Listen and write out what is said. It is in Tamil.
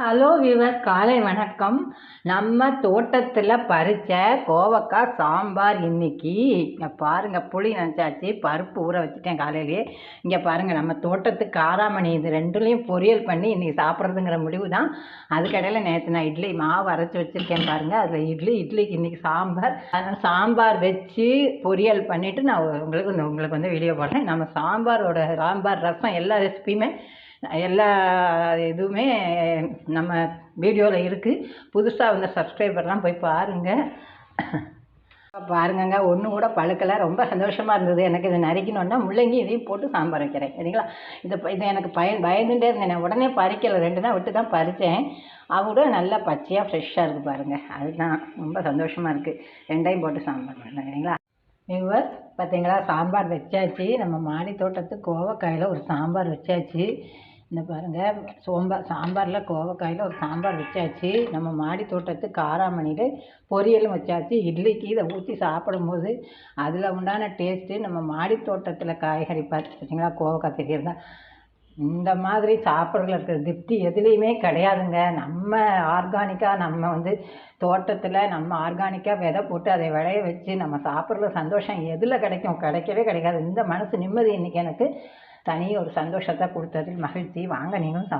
ஹலோ விவர் காலை வணக்கம். நம்ம தோட்டத்தில் பறித்த கோவக்காய் சாம்பார் இன்னைக்கு. இங்கே பாருங்கள் புளி நினச்சாச்சு. பருப்பு ஊற வச்சுட்டேன் காலையிலேயே. இங்கே பாருங்கள் நம்ம தோட்டத்துக்கு காராமணி இது ரெண்டுலேயும் பொரியல் பண்ணி இன்றைக்கி சாப்பிட்றதுங்கிற முடிவு தான் அதுக்கடையில் நேற்று நான் இட்லி மாவு அரைச்சி வச்சுருக்கேன் பாருங்கள் அதில் இட்லி இட்லிக்கு இன்றைக்கி சாம்பார். அதனால் சாம்பார் வச்சு பொரியல் பண்ணிவிட்டு நான் உங்களுக்கு உங்களுக்கு வந்து வீடியோ போடுறேன். நம்ம சாம்பாரோட சாம்பார் ரசம் எல்லா ரெசிபியுமே எல்லா இதுவுமே நம்ம வீடியோவில் இருக்குது புதுசாக வந்த சப்ஸ்கிரைபர்லாம் போய் பாருங்கள் பாருங்கங்க ஒன்று கூட பழுக்கலை. ரொம்ப சந்தோஷமாக இருந்தது. எனக்கு இதை நறுக்கணுன்னா முள்ளங்கி இதையும் போட்டு சாம்பார் வைக்கிறேன். சரிங்களா? இதை இதை எனக்கு பயன் பயந்துட்டே இருந்தேன். நான் உடனே பறிக்கலை. ரெண்டு தான் விட்டு தான் பறித்தேன். கூட நல்லா பச்சையாக ஃப்ரெஷ்ஷாக இருக்குது பாருங்கள் அதுதான். ரொம்ப சந்தோஷமாக இருக்குது ரெண்டையும் போட்டு சாம்பார் பண்ணுறேன் சரிங்களா? வியூவர் பார்த்தீங்களா சாம்பார் வச்சாச்சு. நம்ம மாடி தோட்டத்துக்கு கோவக்காயில் ஒரு சாம்பார் வச்சாச்சு. இந்த பாருங்கள் சோம்பார் சாம்பாரில் கோவக்காயில் ஒரு சாம்பார் வச்சாச்சு. நம்ம மாடி தோட்டத்துக்கு காராமணியில் பொரியலும் வச்சாச்சு. இட்லிக்கு இதை ஊற்றி சாப்பிடும்போது அதில் உண்டான டேஸ்ட்டு நம்ம மாடி தோட்டத்தில் காய்கறி பார்த்து பார்த்தீங்களா கோவக்காய் தான் இந்த மாதிரி சாப்பிட்றதுல இருக்கிற திருப்தி எதுலேயுமே கிடையாதுங்க. நம்ம ஆர்கானிக்காக நம்ம வந்து தோட்டத்தில் நம்ம ஆர்கானிக்காக விதை போட்டு அதை விளைய வச்சு நம்ம சாப்பிட்ற சந்தோஷம் எதில் கிடைக்கும்? கிடைக்கவே கிடைக்காது. இந்த மனசு நிம்மதி இன்றைக்கி எனக்கு தனி ஒரு சந்தோஷத்தை கொடுத்ததில் மகிழ்ச்சி. வாங்க நீங்களும்